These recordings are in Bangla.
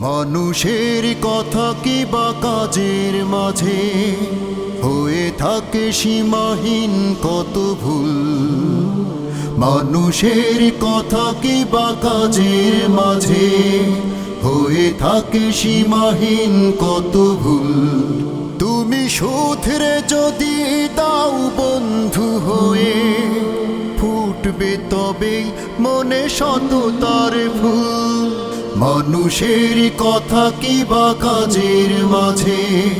মানুষের কথা কি বা কাজের মাঝে? হয়ে থাকে সীমাহীন কত ভুল? মানুষের কথা কি বা কাজের মাঝে? হয়ে থাকে সীমাহীন কত ভুল? তুমি শুধরে যদি দাও বন্ধু হয়ে, ফুটবে তবে মনে সততার ফুল। মানুষের কথা কি বা কাজের মাঝে?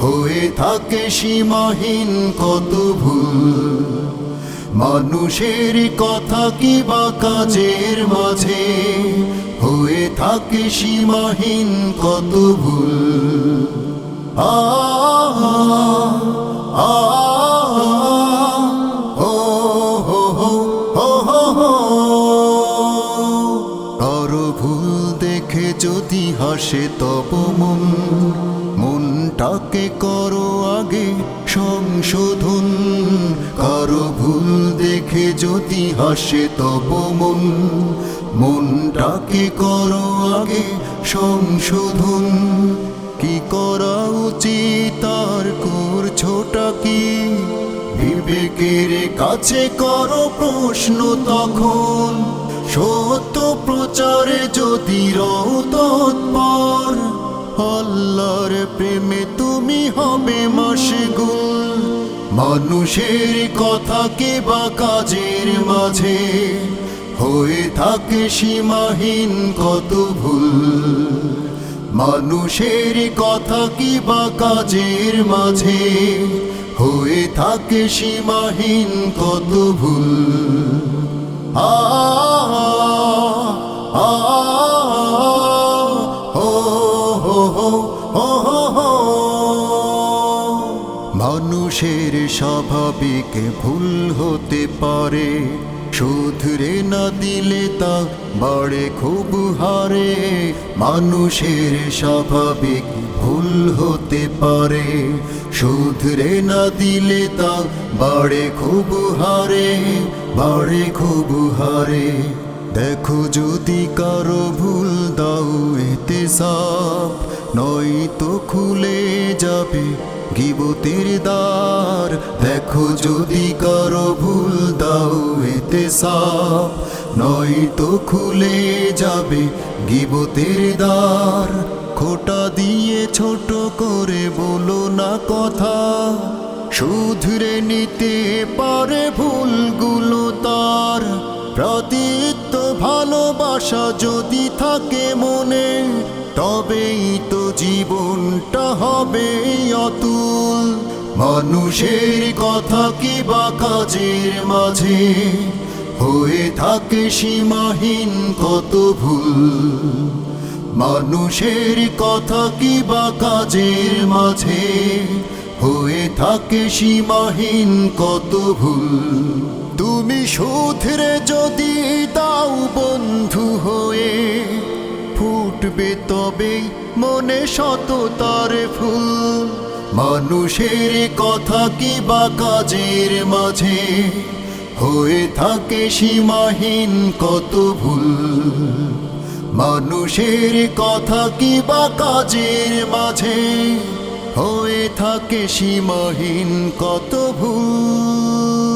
হয়ে থাকে সীমাহীন কত ভুল? মানুষের কথা কি বা কাজের মাঝে? হয়ে থাকে সীমাহীন কত ভুল? আ ও হো হো হো হো। যদি হাসে তব মন, মনটাকে করো আগে সংশোধন। কারও ভুল দেখে যদি হাসে তব মন, মনটাকে করো আগে সংশোধন। কি করা উচিত, আর করছোটা কি? বিবেকের কাছে করো প্রশ্ন তখন, সত্য প্রচারে যদি রও তৎপর প্রেমে তুমি হবে মাসগুল মানুষের কথা কে বা কাজের মাঝে হয়ে থাকে সীমাহীন কত ভুল। মানুষের কথা কি বা কাজের মাঝে হয়ে থাকে সীমাহীন কত ভুল। আ মানুষের স্বাভাবিক ভুল হতে পারে। শুধরে না দিলে তা বাড়ে খুব হারে। মানুষের স্বাভাবিক ভুল হতে পারে। শুধরে না দিলে তা বাড়ে খুব হারে, বাড়ে খুব হারে। দেখো যদি কারও ভুল দাও এতে সাপ নয় তো খুলে যাবে গিবতের দ্বার। দেখো যদি কারও ভুল দাও এতে সাপ। নয়তো খুলে যাবে গিবতের দ্বার। খোটা দিয়ে ছোট করে বলো না কথা। শুধরে নিতে পারে ভুলগুলো তার। প্রতীত ভালোবাসা যদি থাকে মনে, তবেই তো জীবনটা হবে। অতুল। মানুষের কথা কি বা কাজের মাঝে? হয়ে থাকে সীমাহীন কত ভুল? মানুষের কথা কি বা কাজের মাঝে? হয়ে থাকে সীমাহীন কত ভুল? তুমি শুধরে যদি দাও বন্ধু হয়ে, ফুটবে তবে মনে সততার ফুল। মানুষের কথা কি বা কাজের মাঝে? হয়ে থাকে সীমাহীন কত ভুল? মানুষের কথা কি বা কাজের মাঝে? হয়ে থাকে সীমাহীন কত ভুল?